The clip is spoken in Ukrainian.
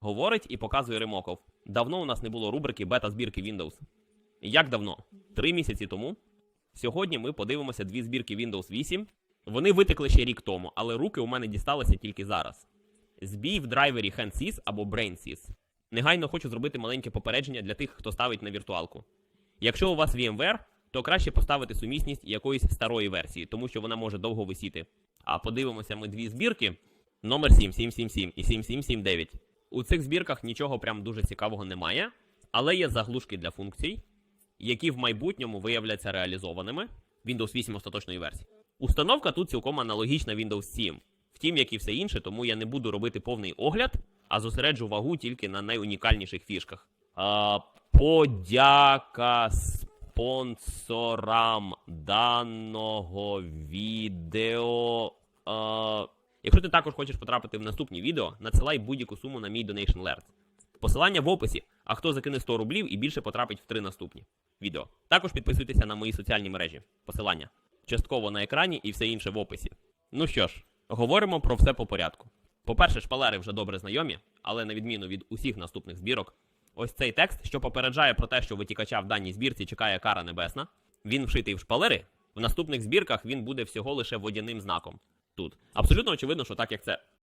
говорить і показує ремоков. Давно у нас не було рубрики бета-збірки Windows. Як давно? Три місяці тому. Сьогодні ми подивимося дві збірки Windows 8. Вони витекли ще рік тому, але руки у мене дісталися тільки зараз. Збій в драйвері HandSys або BrainSys. Негайно хочу зробити маленьке попередження для тих, хто ставить на віртуалку. Якщо у вас VMware, то краще поставити сумісність якоїсь старої версії, тому що вона може довго висіти. А подивимося ми дві збірки: номер 7777 і 7779. У цих збірках нічого прям дуже цікавого немає, але є заглушки для функцій, які в майбутньому виявляться реалізованими Windows 8 остаточної версії. Установка тут цілком аналогічна Windows 7. Втім, як і все інше, тому я не буду робити повний огляд, а зосереджу вагу тільки на найунікальніших фішках. А, подяка спонсорам даного відео. А, якщо ти також хочеш потрапити в наступні відео, надсилай будь-яку суму на мій Donation Alert. Посилання в описі, а хто закине 100 рублів і більше потрапить в три наступні відео. Також підписуйтеся на мої соціальні мережі. Посилання частково на екрані і все інше в описі. Ну що ж, говоримо про все по порядку. По-перше, шпалери вже добре знайомі, але на відміну від усіх наступних збірок, ось цей текст, що попереджає про те, що витікача в даній збірці чекає кара небесна, він вшитий в шпалери. В наступних збірках він буде всього лише водяним знаком. Тут. Абсолютно очевидно, що так як це